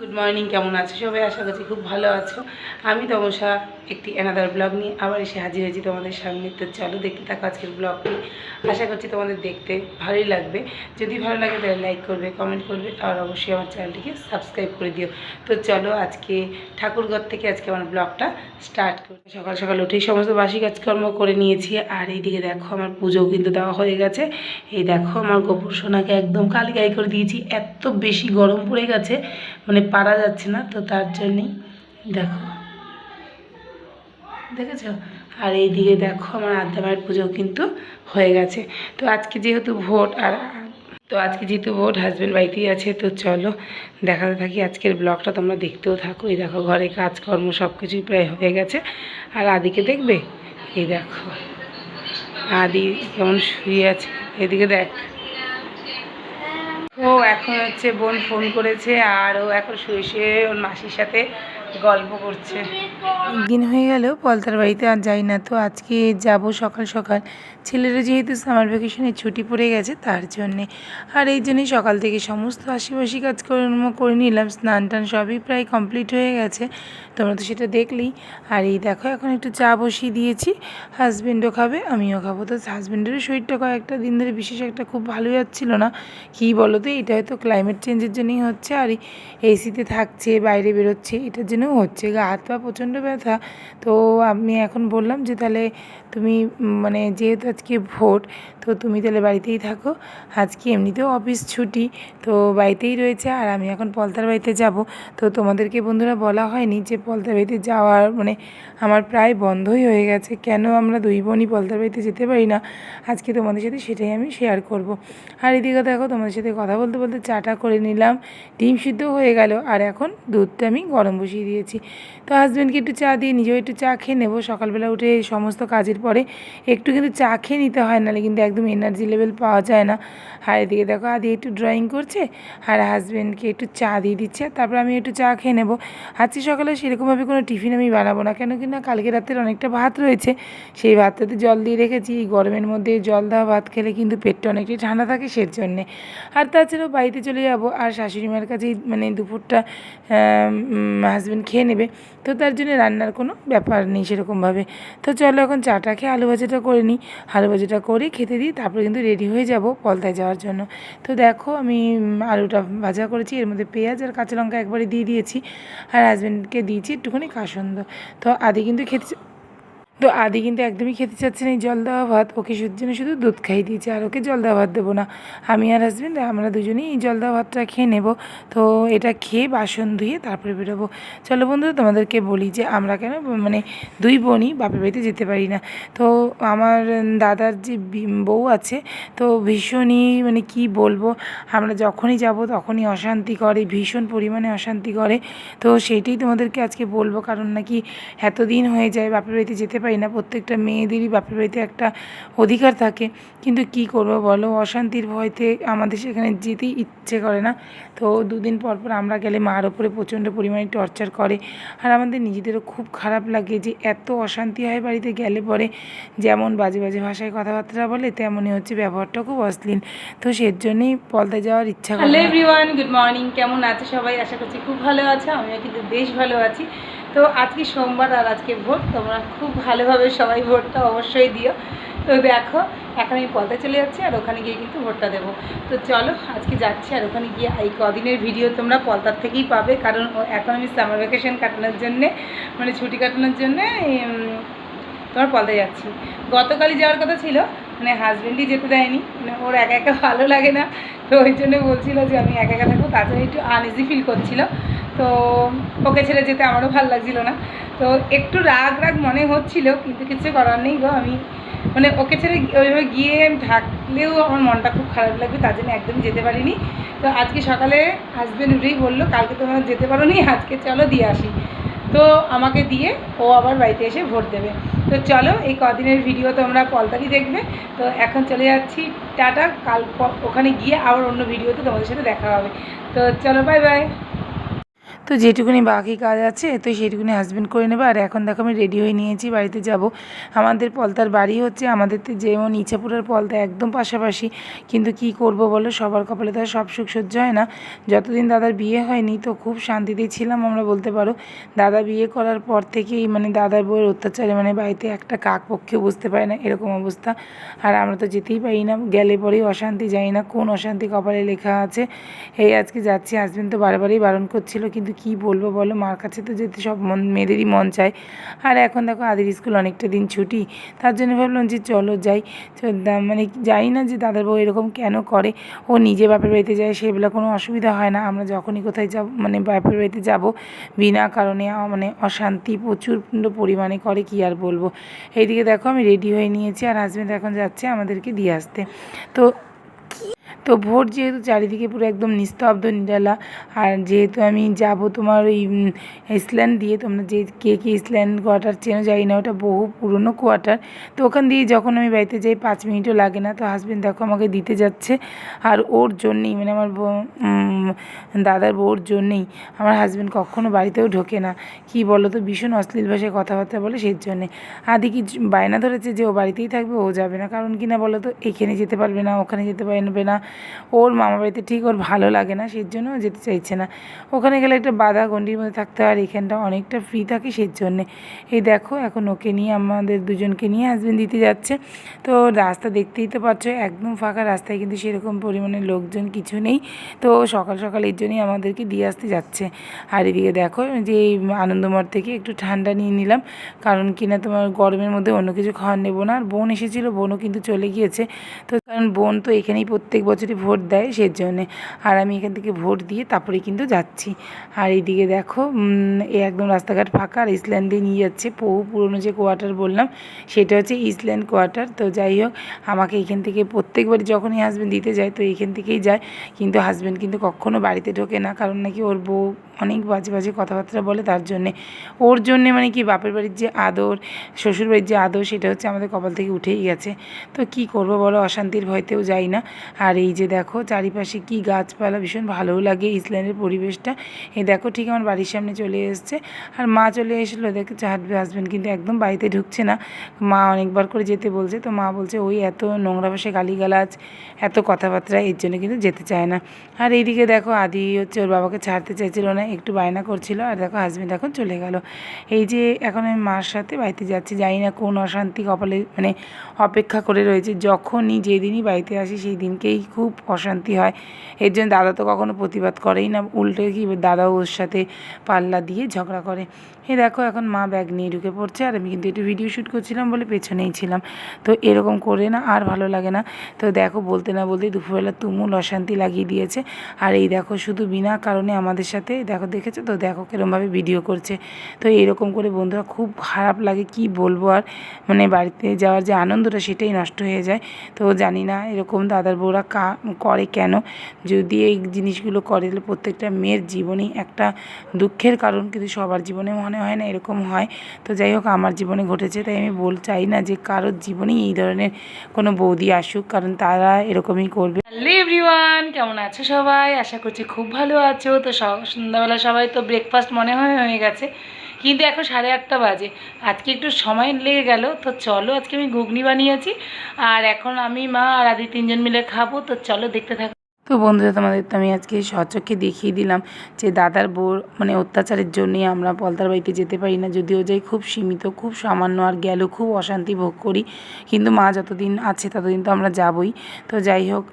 Good morning কেমন আছো? সবাই আশা করছি খুব ভালো আছো। আমি তমসা, একটি এনাদার ব্লগ নিয়ে আবার এসে হাজির হয়েছি তোমাদের সামনে। তো চলো দেখতে থাকো আজকের ব্লগটি আশা করছি তোমাদের দেখতে ভালোই লাগবে। যদি ভালো লাগে তাহলে লাইক করবে কমেন্ট করবে, আর অবশ্যই আমার চ্যানেলটিকে সাবস্ক্রাইব করে দিও। তো চলো আজকে ঠাকুরঘর থেকে আজকে আমার ব্লগটা স্টার্ট করি। সকাল সকাল উঠেই সমস্ত বাসি কাজকর্ম করে নিয়েছি। আর এইদিকে দেখো আমার পুজোও কিন্তু দেওয়া হয়ে গেছে। এই দেখো আমার গোপুর সোনাকে একদম কালি গাই করে দিয়েছি। এত বেশি গরম পড়ে গেছে। মানে পারা যাচ্ছে না, তো তার জন্যই দেখো। দেখেছ? আর এইদিকে দেখো আমার আদ্যা মায়ের পুজো কিন্তু হয়ে গেছে। তো আজকে যেহেতু ভোট আর তো আজকে যেহেতু ভোট হাজব্যান্ড বাড়িতেই আছে, তো চলো দেখাতে থাকি আজকের ব্লগটা তোমরা দেখতেও থাকো। এই দেখো ঘরে কাজকর্ম সব কিছুই প্রায় হয়ে গেছে। আর আদিকে দেখবে? এই দেখো। আদি কেমন শুয়ে আছে। এদিকে দেখ। ও এখন হচ্ছে বোন ফোন করেছে আর ও এখন শুয়ে শুয়ে ওর মাসির সাথে গল্প করছে। দিন হয়ে গেল পলতার বাড়িতে আর যাই না, তো আজকে যাব সকাল সকাল। ছেলেরও যেহেতু সামার ভ্যাকেশনে ছুটি পড়ে গেছে, তার জন্যে। আর এই জন্যই সকাল থেকে সমস্ত আশিবাসি কাজকর্ম করে নিলাম। স্নান টান সবই প্রায় কমপ্লিট হয়ে গেছে, তোমরা তো সেটা দেখলেই। আর এই দেখো, এখন একটু চা বসিয়ে দিয়েছি। হাজব্যান্ডও খাবে, আমিও খাব। তো হাজব্যান্ডেরও শরীরটা কয়েকটা দিন ধরে বিশেষ একটা খুব ভালো যাচ্ছিল না। কী বলো তো, এটা হয়তো ক্লাইমেট চেঞ্জের জন্যই হচ্ছে। আর এসিতে থাকছে, বাইরে বেরোচ্ছে, এটার জন্যও হচ্ছে গা হাত পা প্রচণ্ড ব্যথা। তো আমি এখন বললাম যে তাহলে তুমি মানে যেহেতু আজকে ভোট তো তুমি তাহলে বাড়িতেই থাকো। আজকে এমনিতেও অফিস ছুটি, তো বাড়িতেই রয়েছে। আর আমি এখন পলতার বাড়িতে যাব। তো তোমাদেরকে বন্ধুরা বলা হয়নি যে পলতার বাড়িতে যাওয়ার মানে আমার প্রায় বন্ধই হয়ে গেছে। কেন আমরা দুই বোনই পলতার বাড়িতে যেতে পারি না? আজকে তোমাদের সাথে সেটাই আমি শেয়ার করব। আর এদিকে দেখো, তোমাদের সাথে কথা বলতে বলতে চাটা করে নিলাম। ডিম সিদ্ধ হয়ে গেল। আর এখন দুধটা আমি গরম বসিয়ে দিয়েছি। তো হাজব্যান্ডকে একটু চা দিয়ে নিজেও একটু চা খেয়ে নেব। সকালবেলা উঠে এই সমস্ত কাজের পরে একটু কিন্তু চা খেয়ে নিতে হয়, নাহলে কিন্তু একদম এনার্জি লেভেল পাওয়া যায় না। আর এদিকে দেখো, আদি একটু ড্রয়িং করছে আর হাজব্যান্ডকে একটু চা দিয়ে দিচ্ছে। তারপর আমি একটু চা খেয়ে নেব। আজকে সকালে সেরকমভাবে কোনো টিফিন আমি বানাবো না কেন কিনা কালকে রাতের অনেকটা ভাত রয়েছে। সেই ভাতটাতে জল দিয়ে রেখেছি। এই গরমের মধ্যে জল দেওয়া ভাত খেলে কিন্তু পেটটা অনেকটাই ঠান্ডা থাকে সের জন্যে আর তাছাড়াও বাড়িতে চলে যাব। আর শাশুড়ি মায়ের কাছেই মানে দুপুরটা হাজব্যান্ড খেয়ে নেবে। তো তার জন্য রান্নার কোনো ব্যাপার নেই সেরকমভাবে। তো চলো এখন চাটা খেয়ে আলু ভাজাটা করে নিই। আলু ভাজাটা করে খেতে দিই, তারপরে কিন্তু রেডি হয়ে যাব পলতায় যাওয়ার জন্য। তো দেখো আমি আলুটা ভাজা করেছি, এর মধ্যে পেঁয়াজ আর কাঁচা লঙ্কা একবারে দিয়ে দিয়েছি। আর হাজব্যান্ডকে দিয়েছি একটুখানি কাসন্দ তো আদি কিন্তু খেতে তো আদি কিন্তু একদমই খেতে চাচ্ছে না এই জল দেওয়া ভাত। ওকে জন্য শুধু দুধ খাইয়ে দিয়েছে আর ওকে জল দেওয়া ভাত দেবো না। আমি আর হাজব্যান্ড আমরা দুজনেই এই জল দেওয়া ভাতটা খেয়ে নেব। তো এটা খেয়ে বাসন ধুয়ে তারপরে বেরোবো। চলো বন্ধুরা, তোমাদেরকে বলি যে আমরা কেন মানে দুই বোনই বাপের বাড়িতে যেতে পারি না। তো আমার দাদার যে বউ আছে, তো ভীষণই মানে কি বলব, আমরা যখনই যাব তখনই অশান্তি করে, ভীষণ পরিমাণে অশান্তি করে। তো সেইটাই তোমাদেরকে আজকে বলব, কারণ নাকি এতদিন হয়ে যায় বাপের বাড়িতে যেতে পারি না, প্রত্যেকটা মেয়েদেরই বাপের বাড়িতে একটা অধিকার থাকে। কিন্তু কি করব বলো? অশান্তির ভয়তে আমাদের সেখানে যেতেই ইচ্ছে করে না। তো দুদিন পর পর আমরা গেলে মার ওপরে প্রচণ্ড পরিমাণে টর্চার করে। আর আমাদের নিজেদেরও খুব খারাপ লাগে যে এত অশান্তি হয় বাড়িতে গেলে পরে। যেমন বাজে বাজে ভাষায় কথাবার্তা বলে তেমনই হচ্ছে ব্যবহারটা খুব অশ্লীল। তো সের জন্যই পলতায় যাওয়ার ইচ্ছা হ্যালো। এভরিওয়ান গুড মর্নিং কেমন আছে সবাই? আশা করছি খুব ভালো আছে। আমিও কিন্তু বেশ ভালো আছি। তো আজকে সোমবার আর আজকে ভোট, তোমরা খুব ভালোভাবে সবাই ভোটটা অবশ্যই দিও। তো দেখো, এখন আমি পলতে চলে যাচ্ছি আর ওখানে গিয়ে কিন্তু ভোটটা দেবো। তো চলো, আজকে যাচ্ছি আর ওখানে গিয়ে এই কদিনের ভিডিও তোমরা পলতার থেকেই পাবে। কারণ এখন আমি সামার ভ্যাকেশন কাটানোর জন্যে মানে ছুটি কাটানোর জন্যে তোমার পলতে যাচ্ছি। গতকালই যাওয়ার কথা ছিল মানে হাজব্যান্ডই যেতে দেয়নি মানে ওর একা একা ভালো লাগে না। তো ওই জন্য বলছিল যে আমি একা একা থাকব, তাছাড়া একটু আনইজি ফিল করছিল। তো ওকে ছেড়ে যেতে আমারও ভালো লাগছিল না। তো একটু রাগ রাগ মনে হচ্ছিল, কিন্তু কিছু করার নেই গো, আমি মানে ওকে ছেড়ে ওইভাবে গিয়ে থাকলেও আমার মনটা খুব খারাপ লাগবে, তার জন্য একদমই যেতে পারিনি। তো আজকে সকালে হাজব্যান্ড উঠেই বলল, কালকে তোমরা যেতে পারো নি আজকে চলো দিয়ে আসি। তো আমাকে দিয়ে ও আবার বাড়িতে এসে ভোট দেবে। তো চলো, এই কদিনের ভিডিও তোমরা পলতারি দেখবে। তো এখন চলে যাচ্ছি, টাটা, কাল ওখানে গিয়ে আবার অন্য ভিডিওতে তোমাদের সাথে দেখা হবে। তো চলো বাই বাই তো যেটুকুনি বাকি কাজ আছে, তো সেটুকুনি হাজব্যান্ড করে নেবে। আর এখন দেখো আমি রেডি হয়ে নিয়েছি, বাড়িতে যাব। আমাদের পলতার বাড়ি হচ্ছে, আমাদের তো যেমন ইচ্ছাপুরের পলতা একদম পাশাপাশি। কিন্তু কি করব বলো, সবার কপালে তো আর সব সুখ সহ্য হয় না। যতদিন দাদার বিয়ে হয়নি, তো খুব শান্তিতেই ছিলাম আমরা বলতে পারো। দাদা বিয়ে করার পর থেকেই মানে দাদার বউয়ের অত্যাচারে মানে বাড়িতে একটা কাক পক্ষে বুঝতে পারে না, এরকম অবস্থা। আর আমরা তো যেতেই পারি না, গেলে পরেই অশান্তি যাই না কোন অশান্তি কপালে লেখা আছে। এই আজকে যাচ্ছি হাজবেন্ড তো বারবারই বারণ করছিল, কিন্তু কি বলব বলো? মার কাছে তো যেতে সব মন মেয়েদেরই মন চায়। আর এখন দেখো আদির স্কুল অনেকটা দিন ছুটি। তার জন্য ভাবলাম যে চলো যাই। মানে জানি না যে দাদার বউ এরকম কেন করে। ও নিজে বাপের বাড়িতে যায়, সেগুলো কোনো অসুবিধা হয় না। আমরা যখনই কোথায় যাব মানে বাপের বাড়িতে যাব, বিনা কারণে মানে অশান্তি প্রচুর পরিমাণে করে, কি আর বলব? এইদিকে দেখো আমি রেডি হয়ে নিয়েছি। আর হাজব্যান্ড এখন যাচ্ছে আমাদেরকে দিয়ে আসতে। তো তো ভোর যেহেতু চারিদিকে পুরো একদম নিস্তব্ধ নিরালা, আর যেহেতু আমি যাব তোমার ওই ইসল্যান্ড দিয়ে, তোমরা যে কে কে ইসল্যান্ড কোয়ার্টার চেনো যাই না, ওটা বহু পুরনো কোয়ার্টার। তো ওখান দিয়ে যখন আমি বাড়িতে যাই, পাঁচ মিনিটও লাগে না, তো হাজব্যান্ড দেখো আমাকে দিতে যাচ্ছে, আর ওর জন্যেই মানে আমার দাদার বউর জন্যেই, আমার হাজব্যান্ড কখনো বাড়িতেও ঢোকে না। কি বলো তো ভীষণ অশ্লীল ভাষায় কথাবার্তা বলে সেই জন্যে। আদি কি বায়না ধরেছে যে ও বাড়িতেই থাকবে, ও যাবে না, কারণ কি না বলো তো এখানে যেতে পারবে না, ওখানে যেতে পারবে না ওর মামা বাড়িতে ঠিক ওর ভালো লাগে না সেই জন্য যেতে চাইছে না। ওখানে গেলে একটা বাধা গণ্ডির মধ্যে থাকতে হয় আর এখানটা অনেকটা ফ্রি থাকে সেই জন্যে এই দেখো, এখন ওকে নিয়ে আমাদের দুজনকে নিয়ে হাজবেন্ড দিতে যাচ্ছে। তো রাস্তা দেখতেই তো পারছ একদম ফাঁকা রাস্তায় কিন্তু সেরকম পরিমাণে লোকজন কিছু নেই। তো সকাল সকাল এর জন্যই আমাদেরকে দিয়ে আসতে যাচ্ছে। আর এদিকে দেখো যে আনন্দমঠ থেকে একটু ঠান্ডা নিয়ে নিলাম। কারণ কিনা তোমার গরমের মধ্যে অন্য কিছু খাওয়ার নেব না। আর বোন এসেছিল, বোনও কিন্তু চলে গিয়েছে। তো কারণ বোন তো এখানেই প্রত্যেক বছরই ভোট দেয় সেই জন্যে আর আমি এখান থেকে ভোট দিয়ে তারপরে কিন্তু যাচ্ছি। আর এইদিকে দেখো এ একদম রাস্তাঘাট ফাঁকা, আর ইসল্যান্ডে নিয়ে যাচ্ছে বহু পুরনো যে কোয়ার্টার বললাম, সেটা হচ্ছে ইসল্যান্ড কোয়ার্টার তো যাই হোক, আমাকে এখান থেকে প্রত্যেকবারই যখনই হাজব্যান্ড দিতে যায়, তো এইখান থেকেই যায়। কিন্তু হাজব্যান্ড কিন্তু কখনো বাড়িতে ঢোকে না, কারণ নাকি ওর বউ অনেক বাজে বাজে কথাবার্তা বলে তার জন্যে। ওর জন্যে মানে কি, বাপের বাড়ির যে আদর শ্বশুর বাড়ির যে আদর, সেটা হচ্ছে আমাদের কপাল থেকে উঠেই গেছে। তো কি করব বলো, অশান্তির ভয়তেও যাই না। আর এই যে দেখো, চারিপাশে কি গাছপালা, ভীষণ ভালোও লাগে ইসল্যান্ডের পরিবেশটা। এই দেখো, ঠিক আমার বাড়ির সামনে চলে এসছে। আর মা চলে এসেছিল, দেখে হাজব্যান্ড কিন্তু একদম বাড়িতে ঢুকছে না। মা অনেকবার করে যেতে বলছে, তো মা বলছে, ওই এত নোংরা ভাষায় গালিগালাজ, এত কথাবার্তা, এর জন্য কিন্তু যেতে চায় না। আর এইদিকে দেখো, আদি হচ্ছে ওর বাবাকে ছাড়তে চাইছিল না, একটু বায়না করছিল। আর দেখো হাজব্যান্ড এখন চলে গেল। এই যে এখন আমি মার সাথে বাড়িতে যাচ্ছি, জানি না কোন অশান্তি কপালে মানে অপেক্ষা করে রয়েছে। যখনই যেদিনই বাড়িতে আসি, সেই দিনকেই খুব অশান্তি হয়। এর জন্য দাদা তো কখনো প্রতিবাদ করেই না। উল্টে কি দাদাও ওর সাথে পাল্লা দিয়ে ঝগড়া করে। এই দেখো, এখন মা ব্যাগ নিয়ে ঢুকে পড়ছে আর আমি কিন্তু একটু ভিডিও শ্যুট করছিলাম বলে পেছনেই ছিলাম। তো এরকম করে না, আর ভালো লাগে না। তো দেখো, বলতে না বলতেই দুপুরবেলা তুমুল অশান্তি লাগিয়ে দিয়েছে। আর এই দেখো, শুধু বিনা কারণে আমাদের সাথে, দেখো, দেখেছ তো? দেখো, কীরমভাবে ভিডিও করছে। তো এরকম করে বন্ধুরা খুব খারাপ লাগে, কি বলব আর? মানে বাড়িতে যাওয়ার যে আনন্দটা সেটাই নষ্ট হয়ে যায়। তো জানি না, এরকম দাদার বউরা করে কেন? যদি এই জিনিসগুলো করে, তাহলে প্রত্যেকটা মেয়ের জীবনেই একটা দুঃখের কারণ। কিন্তু সবার জীবনে মনে হয় না এরকম হয়। তো যাই হোক, আমার জীবনে ঘটেছে, তাই আমি বল, চাই না যে কারোর জীবনেই এই ধরনের কোনো বৌদি আসুক। কারণ তারা এরকমই করবে। এভরিওয়ান, কেমন আছো সবাই? আশা করছি খুব ভালো আছো। তো সন্ধ্যাবেলা সবাই তো ব্রেকফাস্ট মনে হয় হয়ে গেছে। কিন্তু এখন সাড়ে আটটা বাজে। আজকে একটু সময় লেগে গেল, তো চলো আজকে আমি ঘুগনি বানিয়েছি। আর এখন আমি মা আর আদি তিনজন মিলে খাব, তো চলো দেখতে থাকো। তো বন্ধুরা, তোমাদের তো আমি আজকে সচক্ষে দেখিয়ে দিলাম যে দাদার বউর মানে অত্যাচারের জন্যই আমরা পলতার বাড়িতে যেতে পারি না। যদিও যাই খুব সীমিত, খুব সামান্য আর গেলেও খুব অশান্তি ভোগ করি। কিন্তু মা যতদিন আছে ততদিন তো আমরা যাবই। তো যাই হোক,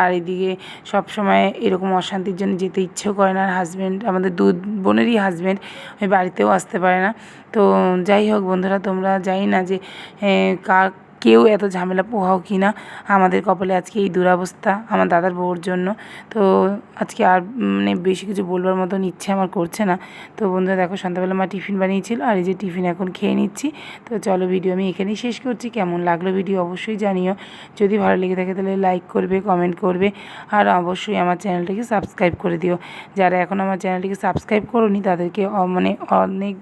আর এদিকে সব সময় এরকম অশান্তির জন্য যেতে ইচ্ছেও করে না। আর হাজব্যান্ড আমাদের দু বোনেরই হাজব্যান্ড ওই বাড়িতেও আসতে পারে না। তো যাই হোক বন্ধুরা, তোমরা যাই না যে কার কেউ এত ঝামেলা পোহাও কি না? আমাদের কপালে আজকে এই দুরবস্থা আমার দাদার বউর জন্য। তো আজকে আর মানে বেশি কিছু বলবার মতন ইচ্ছে আমার করছে না। তো বন্ধুরা দেখো সন্ধ্যাবেলা মা টিফিন বানিয়েছিল, আর এই যে টিফিন এখন খেয়ে নিচ্ছি। তো চলো ভিডিও আমি এখানেই শেষ করছি। কেমন লাগল ভিডিও অবশ্যই জানিও। যদি ভালো লেগে থাকে তাহলে লাইক করবে, কমেন্ট করবে, আর অবশ্যই আমার চ্যানেলটিকে সাবস্ক্রাইব করে দিও। যারা এখন আমার চ্যানেলটিকে সাবস্ক্রাইব করোনি, তাদেরকে মানে অনেক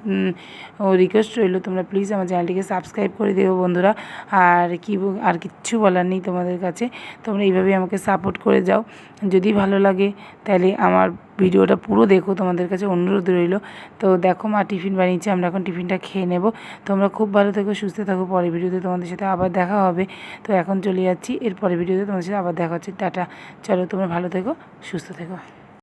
রিকোয়েস্ট রইল, তোমরা প্লিজ আমার চ্যানেলটিকে সাবস্ক্রাইব করে দিও বন্ধুরা। আর আর কি আর কিচ্ছু বলার নেই তোমাদের কাছে। তোমরা এইভাবেই আমাকে সাপোর্ট করে যাও। যদি ভালো লাগে, তাহলে আমার ভিডিওটা পুরো দেখো। তোমাদের কাছে অনুরোধ রইল। তো দেখো, মা টিফিন বানিয়েছে, আমরা এখন টিফিনটা খেয়ে নেব। তোমরা খুব ভালো থেকো, সুস্থ থাকো। পরের ভিডিওতে তোমাদের সাথে আবার দেখা হবে। তো এখন চলে যাচ্ছি। এর পরের ভিডিওতে তোমাদের সাথে আবার দেখা হচ্ছে। টাটা। চলো, তোমরা ভালো থেকো, সুস্থ থেকো।